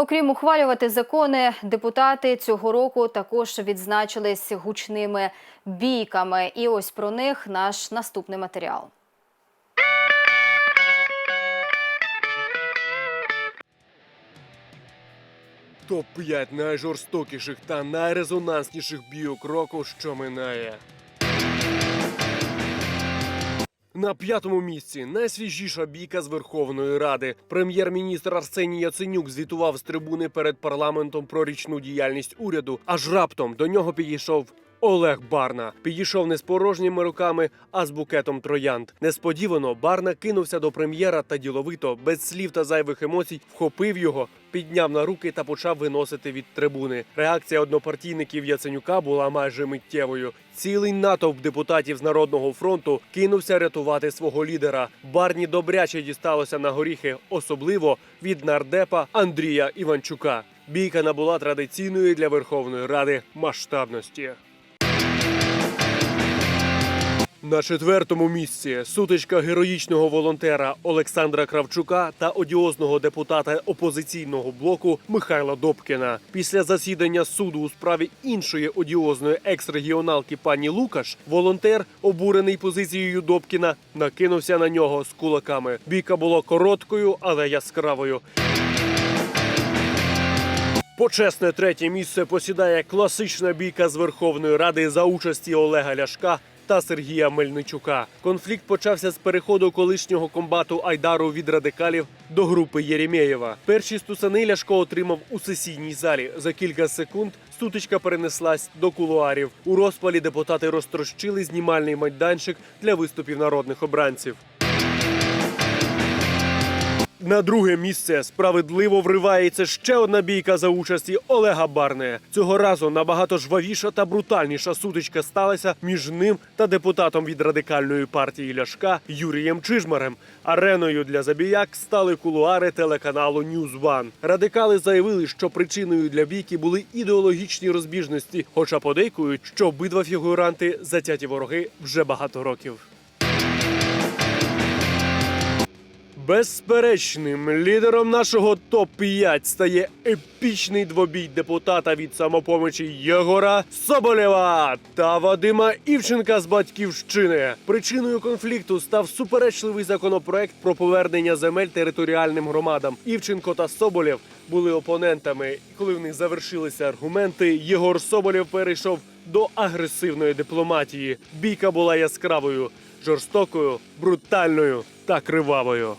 Окрім ухвалювати закони, депутати цього року також відзначились гучними бійками. І ось про них наш наступний матеріал. Топ-5 найжорстокіших та найрезонансніших бійок року, що минає. На п'ятому місці найсвіжіша бійка з Верховної Ради. Прем'єр-міністр Арсеній Яценюк звітував з трибуни перед парламентом про річну діяльність уряду. Аж раптом до нього підійшов. Олег Барна підійшов не з порожніми руками, а з букетом троянд. Несподівано Барна кинувся до прем'єра та діловито, без слів та зайвих емоцій, вхопив його, підняв на руки та почав виносити від трибуни. Реакція однопартійників Яценюка була майже миттєвою. Цілий натовп депутатів з народного фронту кинувся рятувати свого лідера. Барні добряче дісталося на горіхи, особливо від нардепа Андрія Іванчука. Бійка набула традиційної для Верховної Ради масштабності. На четвертому місці сутичка героїчного волонтера Олександра Кравчука та одіозного депутата опозиційного блоку Михайла Добкіна. Після засідання суду у справі іншої одіозної екс-регіоналки пані Лукаш, волонтер, обурений позицією Добкіна, накинувся на нього з кулаками. Бійка була короткою, але яскравою. Почесне третє місце посідає класична бійка з Верховної Ради за участі Олега Ляшка та Сергія Мельничука. Конфлікт почався з переходу колишнього комбату Айдару від радикалів до групи Єремєєва. Перші стусани Ляшко отримав у сесійній залі. За кілька секунд сутичка перенеслась до кулуарів. У розпалі депутати розтрощили знімальний майданчик для виступів народних обранців. На друге місце справедливо вривається ще одна бійка за участі Олега Барне. Цього разу набагато жвавіша та брутальніша сутичка сталася між ним та депутатом від радикальної партії Ляшка Юрієм Чижмарем. Ареною для забіяк стали кулуари телеканалу News. Радикали заявили, що причиною для бійки були ідеологічні розбіжності, хоча подейкують, що обидва фігуранти затяті вороги вже багато років. Безперечним лідером нашого топ-5 стає епічний двобій депутата від самопомочі Єгора Соболєва та Вадима Івченка з батьківщини. Причиною конфлікту став суперечливий законопроект про повернення земель територіальним громадам. Івченко та Соболєв були опонентами. Коли в них завершилися аргументи, Єгор Соболєв перейшов до агресивної дипломатії. Бійка була яскравою, жорстокою, брутальною та кривавою.